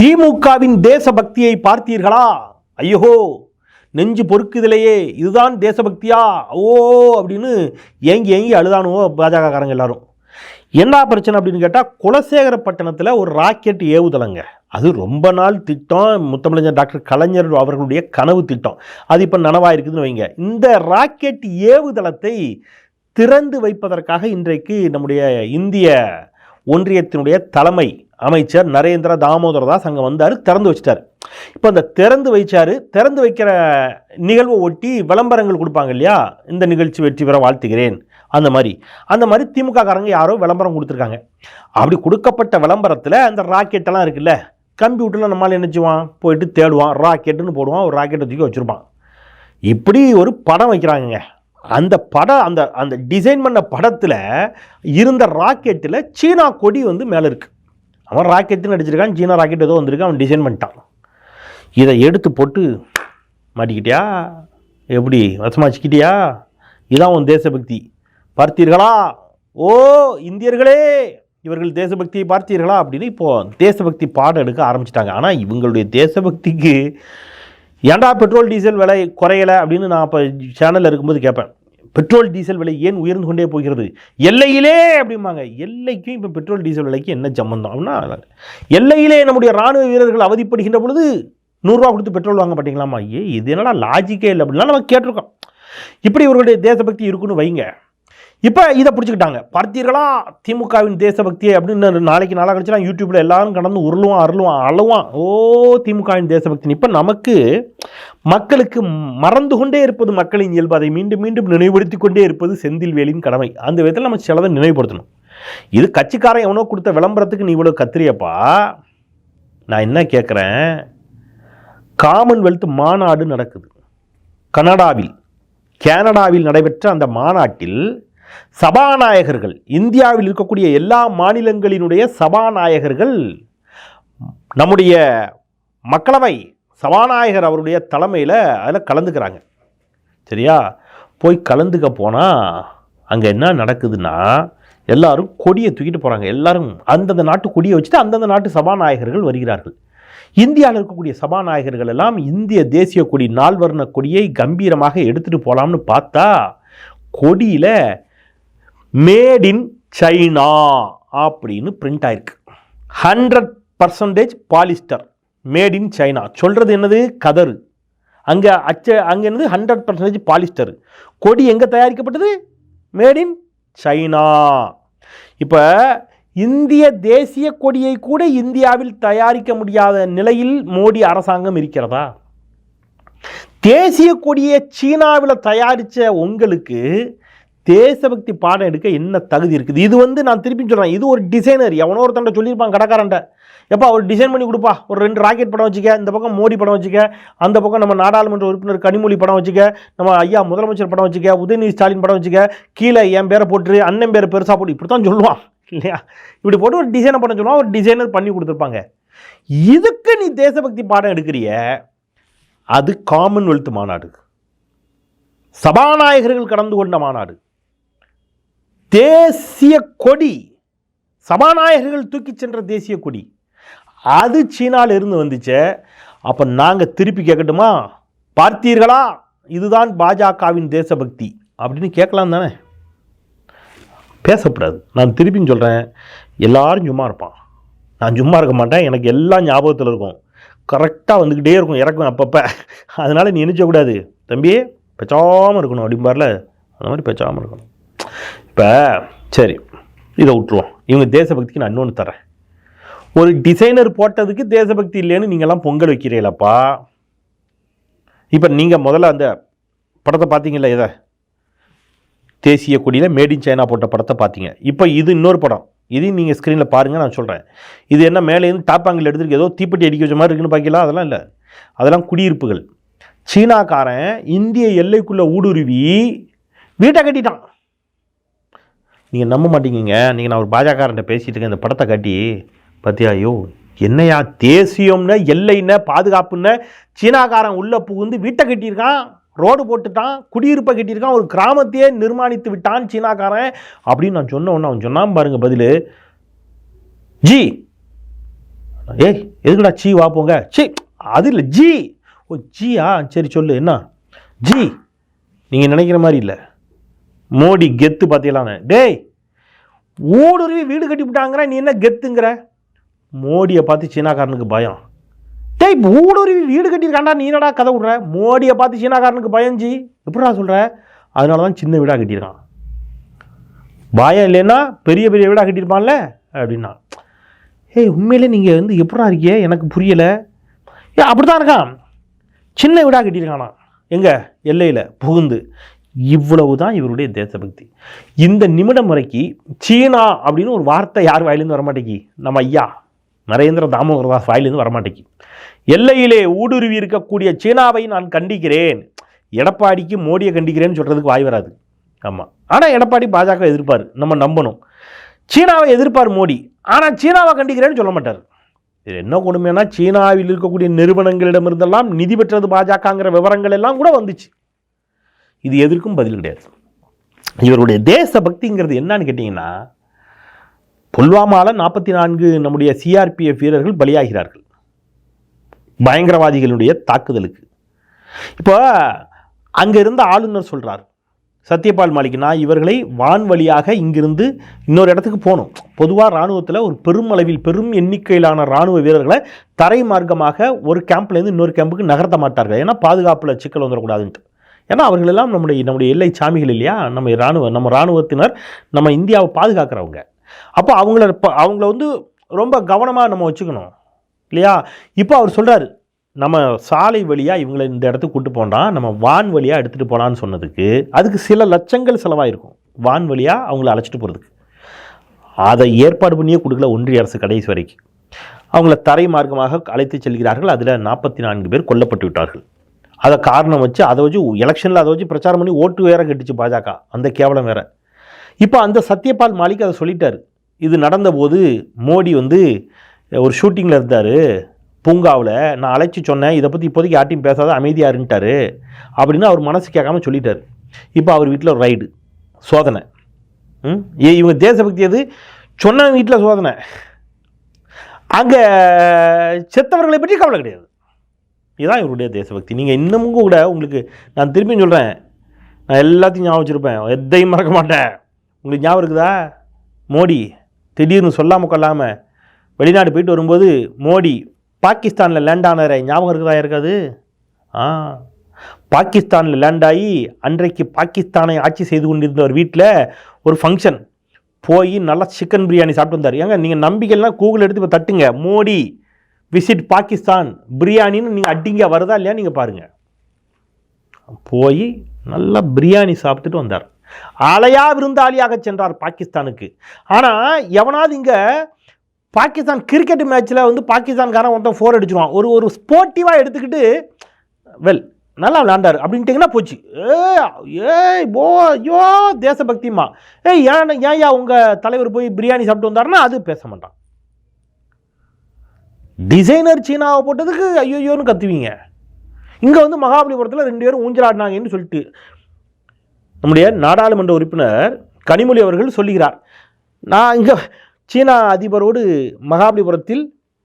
திமுகவின் தேசபக்தியை பார்த்தீர்களா? ஐயோ நெஞ்சு பொறுக்குதிலேயே இதுதான் தேசபக்தியா? ஓ அப்படின்னு ஏங்கி ஏங்கி அழுதானுவோ பாஜகக்காரங்க எல்லாரும். என்ன பிரச்சனை அப்படின்னு கேட்டால் குலசேகரப்பட்டினத்தில் ஒரு ராக்கெட் ஏவுதளங்க. அது ரொம்ப நாள் திட்டம். முத்தமிழஞ்சர் டாக்டர் கலைஞர் அவர்களுடைய கனவு திட்டம். அது இப்போ நனவாயிருக்குதுன்னு வைங்க. இந்த ராக்கெட் ஏவுதளத்தை திறந்து வைப்பதற்காக இன்றைக்கு நம்முடைய இந்திய ஒன்றியத்தினுடைய தலைமை அமைச்சர் நரேந்திர தாமோதர தாஸ் அங்கே வந்தார் திறந்து வச்சிட்டார். இப்போ அந்த திறந்து வைச்சாரு திறந்து வைக்கிற நிகழ்வை ஒட்டி விளம்பரங்கள் கொடுப்பாங்க இல்லையா? இந்த நிகழ்ச்சி வெற்றி பெற வாழ்த்துகிறேன். அந்த மாதிரி. அந்த மாதிரி திமுக காரங்க யாரோ விளம்பரம் கொடுத்துருக்காங்க. அப்படி கொடுக்கப்பட்ட விளம்பரத்தில் அந்த ராக்கெட்டெல்லாம் இருக்குல்ல கம்ப்யூட்டரில் நம்மளால் என்னச்சுவான் போயிட்டு தேடுவான். ராக்கெட்டுன்னு போடுவான் ஒரு ராக்கெட்டை தூக்கி வச்சுருப்பான். இப்படி ஒரு படம் வைக்கிறாங்கங்க. அந்த படம் அந்த அந்த டிசைன் பண்ண படத்தில் இருந்த ராக்கெட்டில் சீனா கொடி வந்து மேலே இருக்குது அவன் ராக்கெட்டுன்னு அடிச்சிருக்கான் சீனா ராக்கெட் ஏதோ வந்திருக்கு அவன் டிசைன் பண்ணிட்டான். இதை எடுத்து போட்டு மாட்டிக்கிட்டியா? எப்படி? வசமாச்சிக்கிட்டியா? இதான் உன் தேசபக்தி. பார்த்தீர்களா? ஓ இந்தியர்களே இவர்கள் தேசபக்தியை பார்த்தீர்களா? அப்படின்னு இப்போது தேசபக்தி பாடம் எடுக்க ஆரம்பிச்சிட்டாங்க. ஆனால் இவங்களுடைய தேசபக்திக்கு ஏன்டா பெட்ரோல் டீசல் விலை குறையலை அப்படின்னு நான் இப்போ சேனலில் இருக்கும்போது கேட்பேன். பெட்ரோல் டீசல் விலை ஏன் உயர்ந்து கொண்டே போகிறது? எல்லையிலே அப்படிம்பாங்க. எல்லைக்கும் இப்போ பெட்ரோல் டீசல் விலைக்கு என்ன சம்பந்தம் அப்படின்னா எல்லையிலே நம்முடைய ராணுவ வீரர்கள் அவதிப்படுகின்ற பொழுது நூறுரூவா கொடுத்து பெட்ரோல் வாங்க மாட்டீங்களாமா ஏ இது என்னடா லாஜிக்கே இல்லை அப்படின்லாம் நம்ம கேட்டிருக்கோம். இப்படி இவர்களுடைய தேசபக்தி இருக்குன்னு வைங்க. இப்போ இதை பிடிச்சிக்கிட்டாங்க. பார்த்தீர்களா? திமுகவின் தேசபக்தியை அப்படின்னு நாளைக்கு நாளாக கழிச்சுனா யூடியூப்பில் எல்லாரும் கடந்து உருளுவான் அருளுவான் அழுவான். ஓ திமுகவின் தேசபக்தி இப்போ நமக்கு மக்களுக்கு மறந்து கொண்டே இருப்பது மக்களின் இயல்பு. அதை மீண்டும் மீண்டும் நினைவுபடுத்தி கொண்டே இருப்பது செந்தில்வேலின் கடமை. அந்த விதத்தில் நம்ம சிலதை நினைவுபடுத்தணும். இது கட்சிக்காரன் எவனோ கொடுத்த விளம்பரத்துக்கு நீ இவ்வளோ கத்திரியப்பா? நான் என்ன கேட்குறேன் காமன்வெல்த் மாநாடு நடக்குது. கனடாவில் கனடாவில் நடைபெற்ற அந்த மாநாட்டில் சபாநாயகர்கள் இந்தியாவில் இருக்கக்கூடிய எல்லா மாநிலங்களினுடைய சபாநாயகர்கள் நம்முடைய மக்களவை சபாநாயகர் அவருடைய தலைமையில் அதில் கலந்துக்கிறாங்க. சரியா? போய் கலந்துக்க போனால் அங்கே என்ன நடக்குதுன்னா எல்லாரும் கொடியை தூக்கிட்டு போகிறாங்க எல்லாரும் அந்தந்த நாட்டு கொடியை வச்சுட்டு அந்தந்த நாட்டு சபாநாயகர்கள் வருகிறார்கள். இந்தியாவில் இருக்கக்கூடிய சபாநாயகர்கள் எல்லாம் இந்திய தேசிய கொடி நால்வர்ண கொடியை கம்பீரமாக எடுத்துகிட்டு போகலாம்னு பார்த்தா கொடியில் மேட் இன் சைனா அப்படின்னு பிரிண்ட் ஆயிருக்கு. Hundred percentage polyester made in China சொல்கிறது என்னது? கதறு. அங்கே அச்ச அங்கே என்னது? ஹண்ட்ரட் பர்சன்டேஜ் பாலிஸ்டர் கொடி எங்கே தயாரிக்கப்பட்டது? மேட் இன் சைனா இப்போ இந்திய தேசிய கொடியை கூட இந்தியாவில் தயாரிக்க முடியாத நிலையில் மோடி அரசாங்கம் இருக்கிறதா? தேசிய கொடியை சீனாவில் தயாரித்த உங்களுக்கு தேசபக்தி பாடம் எடுக்க என்ன தகுதி இருக்குது? இது வந்து நான் திருப்பி சொல்கிறேன் இது ஒரு டிசைனர் எவனோ ஒருத்தன்ட்ட சொல்லியிருப்பான் கடைக்காரன்ட்ட. எப்பா ஒரு டிசைன் பண்ணி கொடுப்பா. ஒரு ரெண்டு ராக்கெட் படம் வச்சுக்க இந்த பக்கம் மோடி படம் வச்சுக்க அந்த பக்கம் நம்ம நாடாளுமன்ற உறுப்பினர் கனிமொழி படம் வச்சுக்க நம்ம ஐயா முதலமைச்சர் படம் வச்சுக்க உதயநிதி ஸ்டாலின் படம் வச்சுக்க கீழே என் பேரை போட்டு அண்ணன் பேரை பெருசாக போட்டு இப்படி தான் சொல்லுவான். இல்லையா? இப்படி போட்டு ஒரு டிசைனை பண்ண சொல்லுவான் ஒரு டிசைனர் பண்ணி கொடுத்துருப்பாங்க. இதுக்கு நீ தேசபக்தி பாடம் எடுக்கிறிய? அது காமன்வெல்த் மாநாடு. சபாநாயகர்கள் கடந்து கொண்ட மாநாடு. தேசிய கொடி சபாநாயகர்கள் தூக்கி சென்ற தேசிய கொடி. அது சீனாவில் இருந்து வந்துச்சு. அப்போ நாங்கள் திருப்பி கேட்கட்டுமா? பார்த்தீர்களா? இதுதான் பாஜகவின் தேசபக்தி. அப்படின்னு கேட்கலாம் தானே. பேசக்கூடாது. நான் திருப்பியும் சொல்கிறேன் எல்லாரும் சும்மா இருப்பான். நான் சும்மா இருக்க மாட்டேன். எனக்கு எல்லாம் ஞாபகத்தில் இருக்கும். கரெக்டாக வந்துக்கிட்டே இருக்கும். இறக்கும் அப்பப்போ. அதனால் நீ நினைச்சக்கூடாது தம்பி பெச்சாமல் இருக்கணும். அப்படிம்பார்ல. அந்த மாதிரி பெச்சாமல் இருக்கணும். இப்போ சரி இதை விட்டுருவோம். இவங்க தேசபக்திக்கு நான் இன்னொன்று தரேன் ஒரு டிசைனர் போட்டதுக்கு தேசபக்தி இல்லைன்னு நீங்கள்லாம் பொங்கல் வைக்கிறீங்களப்பா? இப்போ நீங்கள் முதல்ல அந்த படத்தை பார்த்தீங்களா இதை? தேசிய கொடியில் மேட் இன் சைனா போட்ட படத்தை பார்த்தீங்க. இப்போ இது இன்னொரு படம். இதையும் நீங்கள் ஸ்க்ரீனில் பாருங்கள் நான் சொல்கிறேன் இது என்ன மேலேருந்து டாப்பாங்கில் எடுத்துருக்கு. ஏதோ தீப்பெட்டி அடிக்க வச்ச மாதிரி இருக்குன்னு பார்க்கலாம் அதெல்லாம் இல்லை. அதெல்லாம் குடியிருப்புகள். சீனாக்காரன் இந்திய எல்லைக்குள்ளே ஊடுருவி வீட்டை கட்டிட்டான். நீங்கள் நம்ப மாட்டீங்க நீங்கள் நான் ஒரு பாஜகர்கிட்ட பேசிகிட்டு இருக்கேன். இந்த படத்தை காட்டி பார்த்தியா ஐயோ என்னையா தேசியம்னு எல்லைன்னு பாதுகாப்புன்னு சீனாக்காரன் உள்ளே புகுந்து வீட்டை கட்டியிருக்கான் ரோடு போட்டுட்டான் குடியிருப்பை கட்டியிருக்கான் ஒரு கிராமத்தையே நிர்மாணித்து விட்டான் சீனாக்காரன் அப்படின்னு நான் சொன்ன உடனே அவன் சொன்னான் பாருங்க பதில். ஜி. ஏய் எதுக்குடா ஜி வா போங்க? சீ அது இல்லை ஜி. ஓ ஜியா? சரி சொல்லு என்ன? ஜி. நீங்கள் நினைக்கிற மாதிரி இல்லை. மோடி கெத்து பார்த்தீங்களான்னு டேய் ஊடுருவி வீடு கட்டி விட்டாங்கிற நீ என்ன கெத்துங்கிற? மோடியை பார்த்து சீனாக்காரனுக்கு பயம். டேய் ஊடுருவி வீடு கட்டியிருக்காண்டா நீ என்னடா கதை விட்ற? மோடியை பார்த்து சீனாக்காரனுக்கு பயஞ்சி எப்படிடா சொல்கிற அதனால தான் சின்ன வீடாக கட்டியிருக்கான். பயம் இல்லைன்னா பெரிய பெரிய வீடாக கட்டியிருப்பான்ல அப்படின்னா. ஏய் உண்மையிலே நீங்கள் வந்து எப்படா இருக்கீங்க? எனக்கு புரியலை. ஏ அப்படி தான் இருக்கான். சின்ன வீடாக கட்டியிருக்கானா எங்கே? எல்லையில் புகுந்து. இவ்வளவு தான் இவருடைய தேசபக்தி. இந்த நிமிடம் வரைக்கும் சீனா அப்படின்னு ஒரு வார்த்தை யார் வாயிலேருந்து வரமாட்டேங்கி? நம்ம ஐயா நரேந்திர தாமோதர தாஸ் வாயிலேருந்து வரமாட்டேங்கி. எல்லையிலே ஊடுருவி இருக்கக்கூடிய சீனாவை நான் கண்டிக்கிறேன். எடப்பாடிக்கு மோடியை கண்டிக்கிறேன்னு சொல்கிறதுக்கு வாய் வராது. ஆமாம் ஆனால் எடப்பாடி பாஜக எதிர்ப்பார். நம்ம நம்பணும். சீனாவை எதிர்ப்பார் மோடி. ஆனால் சீனாவை கண்டிக்கிறேன்னு சொல்ல மாட்டார். இது என்ன கொடுமைன்னா சீனாவில் இருக்கக்கூடிய நிறுவனங்களிடமிருந்தெல்லாம் நிதி பெற்றது பாஜகங்கிற விவரங்கள் எல்லாம் கூட வந்துச்சு. இது எதற்கும் பதில் கிடையாது. இவருடைய தேசபக்திங்கிறது என்னன்னு கேட்டிங்கன்னா புல்வாமாவில் நாற்பத்தி நான்கு நம்முடைய சிஆர்பிஎஃப் வீரர்கள் பலியாகிறார்கள். பயங்கரவாதிகளுடைய தாக்குதலுக்கு. இப்போ அங்கே இருந்த ஆளுநர் சொல்கிறார் சத்யபால் மாலிக் நான் இவர்களை வான்வழியாக இங்கிருந்து இன்னொரு இடத்துக்கு போகணும். பொதுவாக இராணுவத்தில் ஒரு பெரும் அளவில் பெரும் எண்ணிக்கையிலான இராணுவ வீரர்களை தரை மார்க்கமாக ஒரு கேம்ப்லேருந்து இன்னொரு கேம்புக்கு நகர்த்த மாட்டார்கள். ஏன்னா பாதுகாப்பில் சிக்கல் வந்துடக்கூடாதுன்ட்டு. ஏன்னா அவர்களெல்லாம் நம்முடைய நம்முடைய எல்லை சாமிகள் இல்லையா? நம்ம இராணுவ நம்ம இராணுவத்தினர் நம்ம இந்தியாவை பாதுகாக்கிறவங்க. அப்போ அவங்கள அவங்கள வந்து ரொம்ப கவனமாக நம்ம வச்சுக்கணும். இல்லையா? இப்போ அவர் சொல்கிறாரு நம்ம சாலை வழியாக இவங்களை இந்த இடத்துக்கு கூட்டு போனால் நம்ம வான் வழியாக எடுத்துகிட்டு போகலான்னு சொன்னதுக்கு அதுக்கு சில லட்சங்கள் செலவாயிருக்கும். வான் வழியாக அவங்கள அழைச்சிட்டு போகிறதுக்கு அதை ஏற்பாடு பண்ணியே கொடுக்கல ஒன்றிய அரசு கடைசி வரைக்கும். அவங்கள தரை மார்க்கமாக அழைத்து செல்கிறார்கள். அதில் நாற்பத்தி நான்கு பேர் கொல்லப்பட்டு விட்டார்கள். அதை காரணம் வச்சு அதை வச்சு எலெக்ஷனில் அதை வச்சு பிரச்சாரம் பண்ணி ஓட்டு வேற கட்டுச்சு பாஜக. அந்த கேவலம் வேற. இப்போ அந்த சத்யபால் மாலிக் அதை சொல்லிட்டார். இது நடந்தபோது மோடி வந்து ஒரு ஷூட்டிங்கில் இருந்தார். பூங்காவில் நான் அழைச்சி சொன்னேன் இதை பற்றி இப்போதைக்கு யார்ட்டையும் பேசாத அமைதியாக இருந்துட்டாரு அப்படின்னு அவர் மனசு கேட்காம சொல்லிட்டார். இப்போ அவர் வீட்டில் ஒரு ரைடு சோதனை. ம்? ஏ இவங்க தேசபக்தி எது? சொன்ன வீட்டில் சோதனை. அங்கே செத்தவர்களை பற்றி கவலை கிடையாது. இதுதான் இவருடைய தேசபக்தி. நீங்கள் இன்னமும் கூட உங்களுக்கு நான் திரும்பியும் சொல்கிறேன் நான் எல்லாத்தையும் ஞாபகம் வச்சுருப்பேன். எதையும் மறக்க மாட்டேன். உங்களுக்கு ஞாபகம் இருக்குதா? மோடி திடீர்னு சொல்லாமல் கொள்ளாமல் வெளிநாடு போயிட்டு வரும்போது மோடி பாகிஸ்தானில் லேண்ட் ஆனரை ஞாபகம் இருக்குதா? இருக்காது. ஆ. பாகிஸ்தானில் லேண்ட் ஆகி அன்றைக்கு பாகிஸ்தானை ஆட்சி செய்து கொண்டிருந்த ஒரு வீட்டில் ஒரு ஃபங்க்ஷன் போய் நல்லா சிக்கன் பிரியாணி சாப்பிட்டு வந்தார். ஏங்க நீங்கள் நம்பிக்கைலாம் கூகுள் எடுத்து இப்போ தட்டுங்க. மோடி விசிட் பாகிஸ்தான் பிரியாணின்னு நீங்கள் அட்டிங்க வருதா இல்லையா நீங்கள் பாருங்கள் போய் நல்லா பிரியாணி சாப்பிட்டுட்டு வந்தார். அலையா விருந்தாளியாக சென்றார் பாகிஸ்தானுக்கு. ஆனால் எவனாவது இங்கே பாகிஸ்தான் கிரிக்கெட் மேட்ச்சில் வந்து பாகிஸ்தான்காரன் ஒருத்தன் ஃபோர் அடிச்சிருவான். ஒரு ஒரு ஸ்போர்ட்டிவாக எடுத்துக்கிட்டு வெல் நல்லா விளாண்டார் அப்படின்ட்டிங்கன்னா போச்சு. ஏ ஏய் போ ஐயோ தேசபக்திமா ஏய் ஏன் ஏன்யா உங்கள் தலைவர் போய் பிரியாணி சாப்பிட்டு வந்தாருன்னா அது பேச மாட்டான். டிசைனர் சீனாவை போட்டதுக்கு ஐயோயோன்னு கத்துவீங்க. இங்கே வந்து மகாபலிபுரத்தில் ரெண்டு பேரும் ஊஞ்சலாடினாங்கன்னு சொல்லிட்டு நம்முடைய நாடாளுமன்ற உறுப்பினர் கனிமொழி அவர்கள் சொல்லுகிறார். நான் இங்கே சீனா அதிபரோடு மகாபலிபுரத்தில்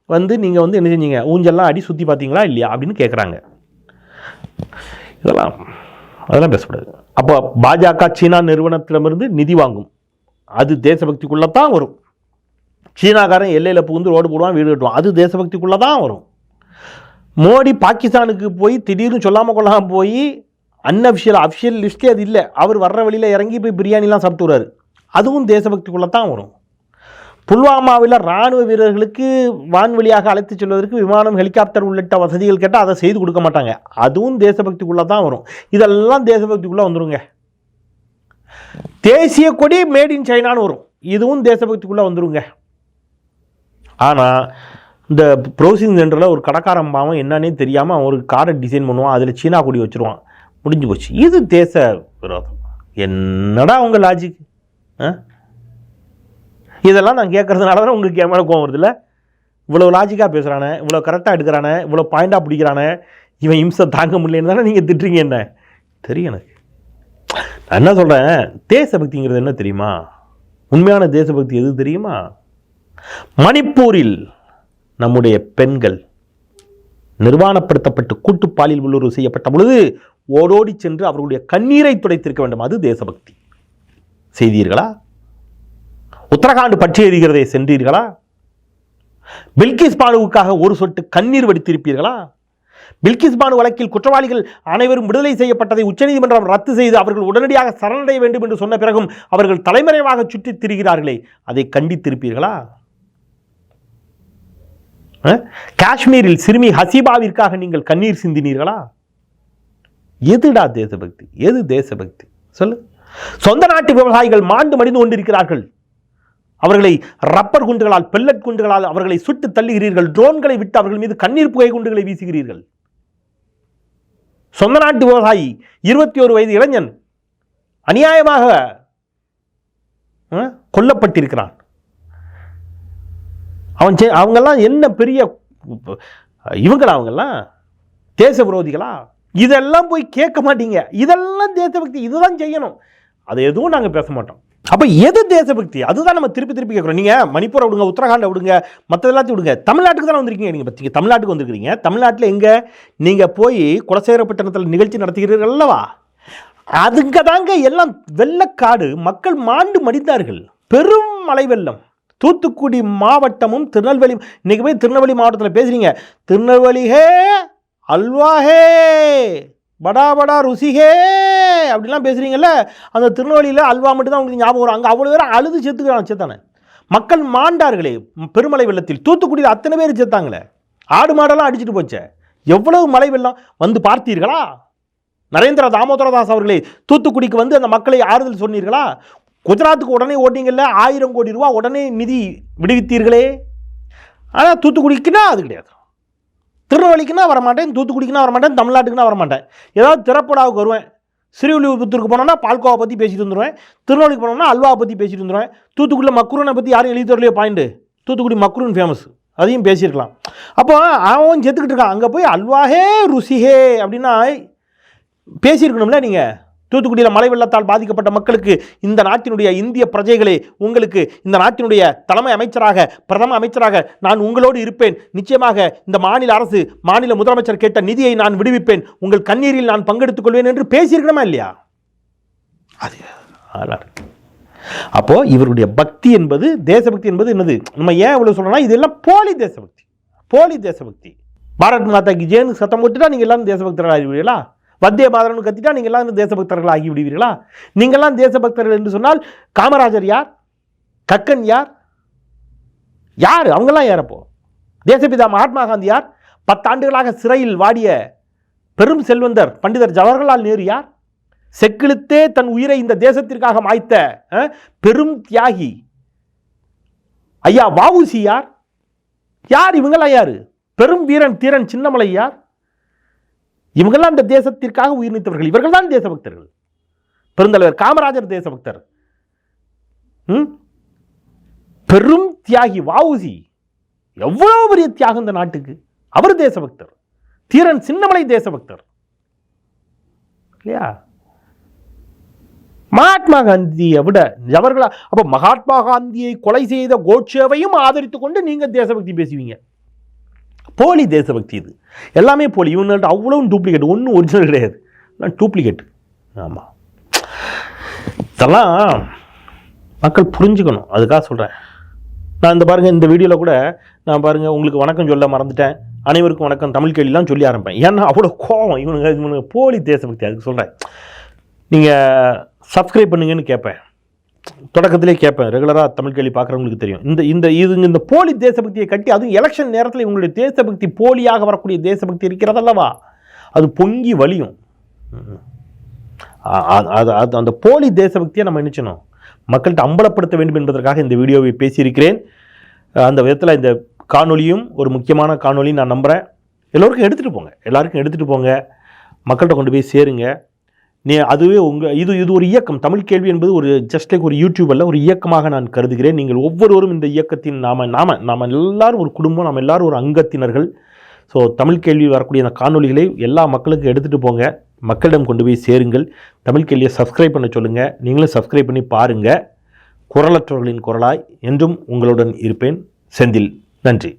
வந்து நீங்கள் வந்து என்ன செஞ்சீங்க? ஊஞ்சல்லாம் அடி சுற்றி பார்த்தீங்களா இல்லையா அப்படின்னு கேட்குறாங்க இதெல்லாம் அதெல்லாம் பேசக்கூடாது அப்போ பாஜக சீனா நிறுவனத்திடமிருந்து நிதி வாங்கும். அது தேசபக்திக்குள்ளே தான் வரும். சீனாக்காரன் எல்லையில் புகுந்து ரோடு போடுவான் வீடு கட்டுவான். அது தேசபக்திக்குள்ளே தான் வரும். மோடி பாகிஸ்தானுக்கு போய் திடீர்னு சொல்லாமல் கொள்ளாமல் போய் அன்அஃபிஷியல் அஃபிஷியல் லிஸ்ட்டே அது இல்லை. அவர் வர்ற வழியில் இறங்கி போய் பிரியாணிலாம் சாப்பிட்டுருவாரு அதுவும் தேசபக்திக்குள்ளே தான் வரும். புல்வாமாவில் இராணுவ வீரர்களுக்கு வான்வழியாக அழைத்து செல்வதற்கு விமானம் ஹெலிகாப்டர் உள்ளிட்ட வசதிகள் கேட்டால் அதை செய்து கொடுக்க மாட்டாங்க. அதுவும் தேசபக்திக்குள்ளே தான் வரும். இதெல்லாம் தேசபக்திக்குள்ளே வந்துருங்க. தேசிய கொடி மேட் இன் சைனான்னு வரும். இதுவும் தேசபக்திக்குள்ளே வந்துருங்க. ஆனால் இந்த ப்ரௌசிங் சென்டரில் ஒரு கடைக்காரன் பாவம் என்னன்னே தெரியாமல் அவன் ஒரு காரை டிசைன் பண்ணுவான் அதில் சீனா கொடி வச்சுருவான். முடிஞ்சு போச்சு. இது தேச விரோதம். என்னடா அவங்க லாஜிக் ஆ? இதெல்லாம் நான் கேட்குறதுனால தான் உங்களுக்கு என் மேலே கோவம் வருதுல்ல? இவ்வளோ லாஜிக்காக பேசுகிறானே இவ்வளோ கரெக்டாக எடுக்கிறானே இவ்வளோ பாயிண்டாக பிடிக்கிறானே இவன் இம்சை தாங்க முடியலன்னு தானே நீங்கள் திட்டுறீங்க என்ன? தெரியும் எனக்கு. நான் என்ன சொல்கிறேன் தேசபக்திங்கிறது என்ன தெரியுமா? உண்மையான தேசபக்தி எது தெரியுமா? மணிப்பூரில் நம்முடைய பெண்கள் நிர்வாணப்படுத்தப்பட்டு கூட்டு பாலியல் உள்ளுறவு செய்யப்பட்ட பொழுது ஓடோடி சென்று அவர்களுடைய கண்ணீரை துடைத்திருக்க வேண்டும். அது தேசபக்தி. செய்தீர்களா? உத்தரகாண்ட் பற்றி எறிகிறதை சென்றீர்களா? பில்கிஸ் பானுவுக்காக ஒரு சொட்டு கண்ணீர் வடித்திருப்பீர்களா? பில்கிஸ் பானு வழக்கில் குற்றவாளிகள் அனைவரும் விடுதலை செய்யப்பட்டதை உச்சநீதிமன்றம் ரத்து செய்து அவர்கள் உடனடியாக சரணடைய வேண்டும் என்று சொன்ன பிறகும் அவர்கள் தலைமறைவாக சுற்றித் திரிகிறார்களே அதை கண்டித்திருப்பீர்களா? காஷ்மீரில் சிறுமி ஹசீபாவிற்காக நீங்கள் கண்ணீர் சிந்தினீர்களா? எதுடா தேசபக்தி? எது தேசபக்தி? சொல்லு. சொந்த நாட்டு விவசாயிகள் மாண்டு மடிந்து கொண்டிருக்கிறார்கள். அவர்களை ரப்பர் குண்டுகளால் பெல்லட் குண்டுகளால் அவர்களை சுட்டு தள்ளுகிறீர்கள். ட்ரோன்களை விட்டு அவர்கள் மீது கண்ணீர் புகை குண்டுகளை வீசுகிறீர்கள். சொந்த நாட்டு விவசாயி இருபத்தி ஒரு வயது இளைஞன் அநியாயமாக கொல்லப்பட்டிருக்கிறான். அவன் செ- அவங்கெல்லாம் என்ன பெரிய இவங்களா அவங்கெல்லாம்? தேச விரோதிகளா? இதெல்லாம் போய் கேட்க மாட்டீங்க. இதெல்லாம் தேசபக்தி இதுதான் செய்யணும். அது எதுவும் நாங்கள் பேச மாட்டோம். அப்போ எது தேசபக்தி அதுதான் நம்ம திருப்பி திருப்பி கேட்குறோம். நீங்கள் மணிப்பூரை விடுங்க உத்தரகாண்டை விடுங்க மற்ற எல்லாத்தையும் விடுங்க. தமிழ்நாட்டுக்கு தானே வந்திருக்கீங்க? நீங்கள் பற்றி தமிழ்நாட்டுக்கு வந்திருக்கிறீங்க. தமிழ்நாட்டில் எங்கே? நீங்கள் போய் குலசேகரப்பட்டினத்தில் நிகழ்ச்சி நடத்துகிறீர்கள் அல்லவா? அதுங்க தாங்க எல்லாம் வெள்ளக்காடு. மக்கள் மாண்டு மடிந்தார்கள். பெரும் மழை வெள்ளம். தூத்துக்குடி மாவட்டமும் திருநெல்வேலி இன்றைக்கு போய் திருநெல்வேலி மாவட்டத்தில் பேசுகிறீங்க திருநெல்வேலி ஹே அல்வா ஹே படா படா ருசிஹே அப்படிலாம் பேசுகிறீங்கல்ல அந்த திருநெல்வேலியில் அல்வா மட்டும் தான் உங்களுக்கு ஞாபகம் வரும். அங்கே அவ்வளோ பேரும் அழுது செத்துக்கிறான் செத்தானே. மக்கள் மாண்டார்களே பெருமலை வெள்ளத்தில். தூத்துக்குடியில் அத்தனை பேர் செத்தாங்களே. ஆடு மாடெல்லாம் அடிச்சுட்டு போச்சே. எவ்வளவு மழை வெள்ளம் வந்து பார்த்தீர்களா? நரேந்திர தாமோதரதாஸ் அவர்களே தூத்துக்குடிக்கு வந்து அந்த மக்களை ஆறுதல் சொன்னீர்களா? குஜராத்துக்கு உடனே ஓட்டிங்கல்ல ஆயிரம் கோடி ரூபா உடனே நிதி விடுவித்தீர்களே? ஆனால் தூத்துக்குடிக்குன்னா அது கிடையாது. திருநெல்வேலிக்குன்னா வரமாட்டேன் தூத்துக்குடிக்குன்னா வரமாட்டேன் தமிழ்நாட்டுக்குன்னா வரமாட்டேன். ஏதாவது திறப்படாவுக்கு வருவேன். ஸ்ரீவில்லிபுத்தூருக்கு போனோம்னா பால்கோவை பற்றி பேசிட்டு வந்துடுவேன் திருநெல்வேலிக்கு போனோம்னா அல்வாவை பற்றி பேசிட்டு வந்துடுவேன் தூத்துக்குடியில் மக்ரூனை பற்றி யாரும் எழுதி தரலையோ பாயிண்ட்டு தூத்துக்குடி மக்ரூன் ஃபேமஸ் அதையும் பேசியிருக்கலாம். அப்போ அவன் செத்துக்கிட்டு இருக்கான். அங்கே போய் அல்வாஹே ருசிஹே அப்படின்னா பேசியிருக்கணும்ல நீங்கள் தூத்துக்குடியில் மழை வெள்ளத்தால் பாதிக்கப்பட்ட மக்களுக்கு இந்த நாட்டினுடைய இந்திய பிரஜைகளே உங்களுக்கு இந்த நாட்டினுடைய தலைமை அமைச்சராக பிரதம அமைச்சராக நான் உங்களோடு இருப்பேன். நிச்சயமாக இந்த மாநில அரசு மாநில முதலமைச்சர் கேட்ட நிதியை நான் விடுவிப்பேன். உங்கள் கண்ணீரில் நான் பங்கெடுத்துக் கொள்வேன் என்று பேசியிருக்கணுமா இல்லையா? அது அதெல்லாம் அப்போ இவருடைய பக்தி என்பது தேசபக்தி என்பது என்னது? நம்ம ஏன் இவ்வளவு சொல்றோம்னா இதெல்லாம் போலி தேசபக்தி. போலி தேசபக்தி. பாரத் மாதா கி ஜேன்னு சத்தம் போட்டுட்டா நீங்க எல்லாரும் தேசபக்தர்கள் ஆகிவிடுவீர்களா வந்தே மாதரம்னு கத்திட்டா நீங்கள்லாம் எல்லாரும் தேசபக்தர்கள் ஆகி விடுவீர்களா? நீங்கெல்லாம் தேசபக்தர்கள் என்று சொன்னால் காமராஜர் யார்? கக்கன் யார்? யார்? அவங்கெல்லாம் யாரப்போ தேசபிதா மகாத்மா காந்தி யார்? பத்தாண்டுகளாக சிறையில் வாடிய பெரும் செல்வந்தர் பண்டிதர் ஜவஹர்லால் நேரு யார்? செக்கிழுத்தே தன் உயிரை இந்த தேசத்திற்காக மாய்த்த பெரும் தியாகி. ஐயா வாவுசி யார்? யார் இவங்கெல்லாம் யார்? பெரும் வீரன் தீரன் சின்னமலை யார்? இவங்கெல்லாம் இந்த தேசத்திற்காக உயிர் நீத்தவர்கள். இவர்கள் தான் தேசபக்தர்கள். பெருந்தலைவர் காமராஜர் தேசபக்தர். ம்? பெரும் தியாகி வாவுசி எவ்வளவு பெரிய தியாகம் இந்த நாட்டுக்கு? அவர் தேசபக்தர். தீரன் சின்னமலை தேசபக்தர். இல்லையா? மகாத்மா காந்தியை விட ஜவஹர்லா அப்போ மகாத்மா காந்தியை கொலை செய்த கோட்சேவையும் ஆதரித்துக் கொண்டு நீங்க தேசபக்தி பேசுவீங்க. போலி தேசபக்தி இது. எல்லாமே போலி. இவங்கள்ட்ட அவ்வளவும் டூப்ளிகேட் ஒன்றும் ஒரிஜினல் கிடையாது. எல்லாம் டூப்ளிகேட் ஆமாம் இதெல்லாம் மக்கள் புரிஞ்சுக்கணும். அதுக்காக சொல்கிறேன் நான் இந்த பாருங்கள் இந்த வீடியோவில் கூட நான் பாருங்கள் உங்களுக்கு வணக்கம் சொல்ல மறந்துட்டேன். அனைவருக்கும் வணக்கம். தமிழ் கேள்விலாம் சொல்லி ஆரம்பிப்பேன். ஏன்னா அவ்வளோ கோவம். இவனுங்க இவனுங்க போலி தேசபக்தி. அதுக்கு சொல்கிறேன் நீங்கள் சப்ஸ்கிரைப் பண்ணுங்கன்னு கேட்பேன் தொடக்கத்திலே கேட்பேன். ரெகுலராக தமிழ் கேள்வி பார்க்குறவங்களுக்கு தெரியும். இந்த இந்த இது இந்த போலி தேசபக்தியை கட்டி அதுவும் எலெக்ஷன் நேரத்தில் இவங்களுடைய தேசபக்தி போலியாக வரக்கூடிய தேசபக்தி இருக்கிறதல்லவா? அது பொங்கி வலியும் அது அது அந்த போலி தேசபக்தியை நம்ம நினைச்சணும் மக்கள்கிட்ட அம்பலப்படுத்த வேண்டும் என்பதற்காக இந்த வீடியோவை பேசியிருக்கிறேன். அந்த விதத்தில் இந்த காணொலியும் ஒரு முக்கியமான காணொலியும் நான் நம்புகிறேன் எல்லோருக்கும் எடுத்துகிட்டு போங்க. எல்லாருக்கும் எடுத்துகிட்டு போங்க. மக்கள்கிட்ட கொண்டு போய் சேருங்க. நீ அதுவே உங்கள் இது இது ஒரு இயக்கம். தமிழ் கேள்வி என்பது ஒரு ஜஸ்ட் லைக் ஒரு யூடியூப் அல்ல ஒரு இயக்கமாக நான் கருதுகிறேன். நீங்கள் ஒவ்வொருவரும் இந்த இயக்கத்தின் நாம நாம நாம எல்லாரும் ஒரு குடும்பம் நாம் எல்லாரும் ஒரு அங்கத்தினர்கள். ஸோ தமிழ் கேள்வி வரக்கூடிய அந்த காணொலிகளை எல்லா மக்களுக்கும் எடுத்துகிட்டு போங்க. மக்களிடம் கொண்டு போய் சேருங்கள். தமிழ் கேள்வியை சப்ஸ்கிரைப் பண்ண சொல்லுங்கள் நீங்களும் சப்ஸ்கிரைப் பண்ணி பாருங்கள் குரலற்றவர்களின் குரலாய் என்றும் உங்களுடன் இருப்பேன். செந்தில் நன்றி.